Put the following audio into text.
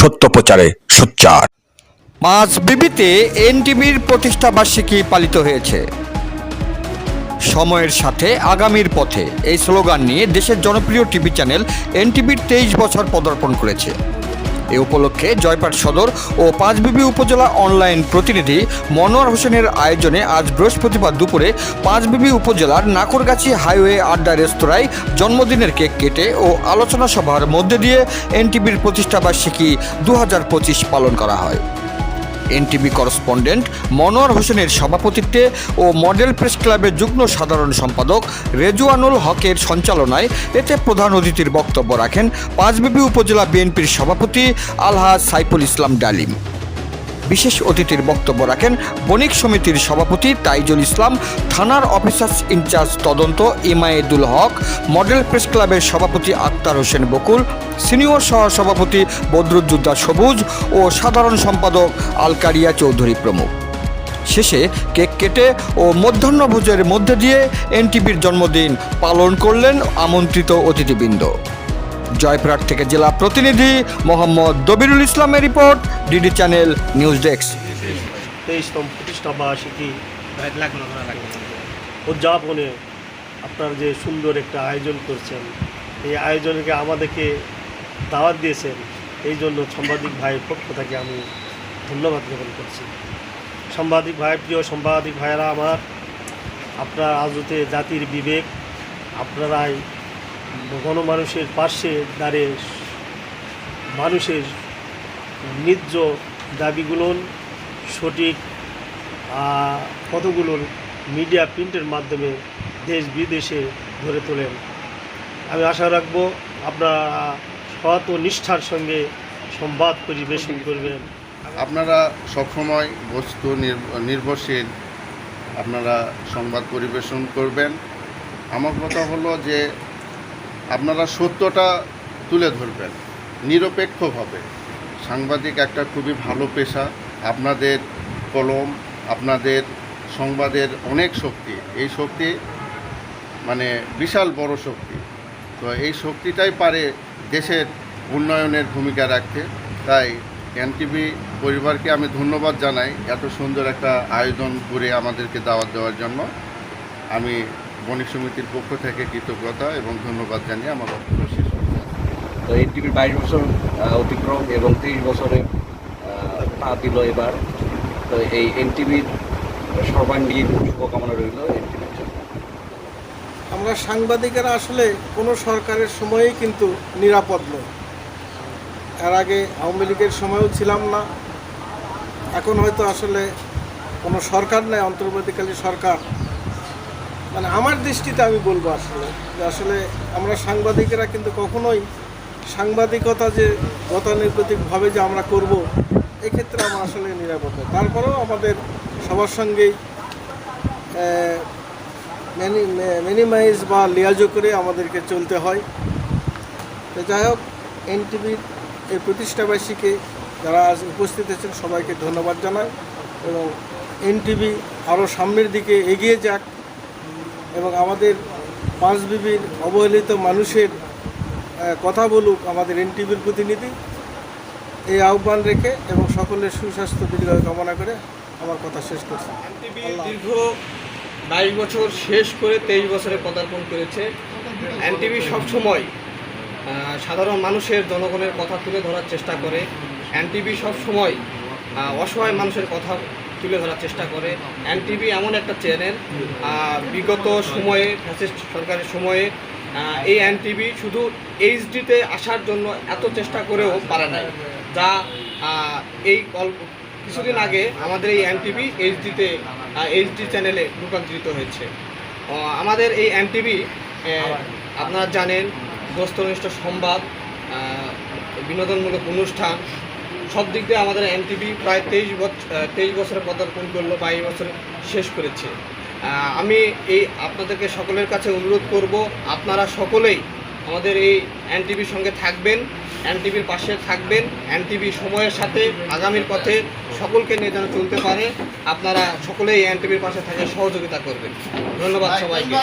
সত্য প্রচারে সোচ্চার। মাছ বিবিতে এনটিভির প্রতিষ্ঠা বার্ষিকী পালিত হয়েছে। সময়ের সাথে আগামীর পথে এই স্লোগান নিয়ে দেশের জনপ্রিয় টিভি চ্যানেল এনটিভির তেইশ বছর পদার্পণ করেছে। এ উপলক্ষে জয়পাট সদর ও পাঁচবিবি উপজেলা অনলাইন প্রতিনিধি মনোয়ার হোসেনের আয়োজনে আজ বৃহস্পতিবার দুপুরে পাঁচবিবি উপজেলার নাকরগাছি হাইওয়ে আড্ডা রেস্তোরাঁয় জন্মদিনের কেক কেটে ও আলোচনা সভার মধ্যে দিয়ে এনটিভির প্রতিষ্ঠাবার্ষিকী দু হাজার পঁচিশ পালন করা হয়। এনটিভি করসপন্ডেন্ট মনোয়ার হোসেনের সভাপতিত্বে ও মডেল প্রেস ক্লাবের যুগ্ম সাধারণ সম্পাদক রেজুয়ানুল হকের সঞ্চালনায় এতে প্রধান অতিথির বক্তব্য রাখেন পাঁচবিবি উপজেলা বিএনপির সভাপতি আলহাজ সাইফুল ইসলাম ডালিম। বিশেষ অতিথির বক্তব্য রাখেন বণিক সমিতির সভাপতি তাইজুল ইসলাম, থানার অফিসার্স ইনচার্জ তদন্ত ইমায়েদুল হক, মডেল প্রেস ক্লাবের সভাপতি আক্তার হোসেন বকুল, সিনিয়র সহ সভাপতি বদরুজ্জুদ্দা সবুজ ও সাধারণ সম্পাদক আলকারিয়া চৌধুরী প্রমুখ। শেষে কেক কেটে ও মধ্যাহ্নভোজের মধ্যে দিয়ে এনটিভির জন্মদিন পালন করলেন আমন্ত্রিত অতিথিবৃন্দ। জয়পুরহাট থেকে জেলা প্রতিনিধি মোহাম্মদ দবিরুল ইসলামের report DD channel news desk. তেইশতম প্রতিষ্ঠা বার্ষিকী উদযাপনে আপনার যে সুন্দর একটা আয়োজন করছেন, এই আয়োজনকে আমাদেরকে দাওয়াত দিয়েছেন, এই জন্য সাংবাদিক ভাইয়ের পক্ষ থেকে আমি ধন্যবাদ জ্ঞাপন করছি। সাংবাদিক ভাই, প্রিয় সাংবাদিক ভাইয়েরা আমার, আপনার আজতে জাতির বিবেক, আপনারাই গণমানুষের পাশে দাঁড়িয়ে মানুষের ন্যায্য দাবিগুলো সঠিক আহ, কতগুলো মিডিয়া প্রিন্টের মাধ্যমে দেশ বিদেশে ধরে তোলেন। আমি আশা রাখব আপনারা সৎ ও নিষ্ঠার সঙ্গে সংবাদ পরিবেশন করবেন। আপনারা সবসময় বস্তু নির্ভ- নির্ভরশীল আপনারা সংবাদ পরিবেশন করবেন। আমার কথা হলো যে আপনারা সত্যটা তুলে ধরবেন, নিরপেক্ষভাবে। সাংবাদিক একটা খুবই ভালো পেশা, আপনাদের কলম, আপনাদের সংবাদের অনেক শক্তি, এই শক্তি মানে বিশাল বড় শক্তি। তো এই শক্তিটাই পারে দেশের উন্নয়নের ভূমিকা রাখতে। তাই এনটিভি পরিবারকে আমি ধন্যবাদ জানাই এত সুন্দর একটা আয়োজন করে আমাদেরকে দাওয়াত দেওয়ার জন্য। আমি বণিক সমিতির পক্ষ থেকে কৃতজ্ঞতা এবং ধন্যবাদ জানিয়ে আমার বক্তব্য শেষ করছি। তো এনটিভির বাইশ বছর অতিক্রম এবং তেইশ বছরে পা দিল এবার। তো এই এনটিভির সর্বাঙ্গীন শুভকামনা রইল এনটিভির জন্য। আমরা সাংবাদিকেরা আসলে কোনো সরকারের সময়েই কিন্তু নিরাপদ নয় এর আগে আওয়ামী লীগের সময়ও ছিলাম না। এখন হয়তো আসলে কোনো সরকার নেই অন্তর্বর্তীকালীন সরকার। মানে আমার দৃষ্টিতে আমি বলব আসলে যে আসলে আমরা সাংবাদিকেরা কিন্তু কখনোই সাংবাদিকতা যে গতানুগতিকভাবে যে আমরা করব, এক্ষেত্রে আমরা আসলে নিরাপদ তারপরেও আমাদের সবার সঙ্গেই মিনিমাইজ বা লিয়াজো করে আমাদেরকে চলতে হয়। তো যাই হোক, এনটিভির এই প্রতিষ্ঠাবাসীকে যারা আজ উপস্থিত আছেন, সবাইকে ধন্যবাদ জানাই এবং এনটিভি আরও সামনের দিকে এগিয়ে যাক। এবং আমাদের পাঁচবিবির অবহেলিত মানুষের কথা বলুক আমাদের এনটিভির প্রতিনিধি। এই আহ্বান রেখে এবং সকলের সুস্বাস্থ্য দীর্ঘায়ু কামনা করে আমার কথা শেষ করছি। দীর্ঘ বাইশ বছর শেষ করে তেইশ বছরে পদার্পণ করেছে। এনটিভি সবসময় সাধারণ মানুষের জনগণের কথা তুলে ধরার চেষ্টা করে। এনটিভি সবসময় অসহায় মানুষের কথা তুলে ধরার চেষ্টা করে। এনটিভি এমন একটা চ্যানেল বিগত সময়ে, ফ্যাসিস্ট সরকারের সময়ে এই এনটিভি শুধু এইচডিতে আসার জন্য এত চেষ্টা করেও পারে নাই। যা এই গল্প কিছুদিন আগে আমাদের এই এন এনটিভি এইচডিতে এইচডি চ্যানেলে রূপান্তরিত হয়েছে। আমাদের এই এনটিভি আপনারা জানেন বস্তুনিষ্ঠ সংবাদ বিনোদনমূলক অনুষ্ঠান সব দিক দিয়ে আমাদের এনটিভি প্রায় তেইশ বছর তেইশ বছরে পদার্পণ করল বাইশ বছর শেষ করেছে। আমি এই আপনাদেরকে সকলের কাছে অনুরোধ করব, আপনারা সকলেই আমাদের এই এনটিভির সঙ্গে থাকবেন, এনটিভির পাশে থাকবেন, এনটিভি সময়ের সাথে আগামীর পথে সকলকে নিয়ে যেন চলতে পারে। আপনারা সকলেই এনটিভির পাশে থাকে সহযোগিতা করবেন। ধন্যবাদ সবাইকে।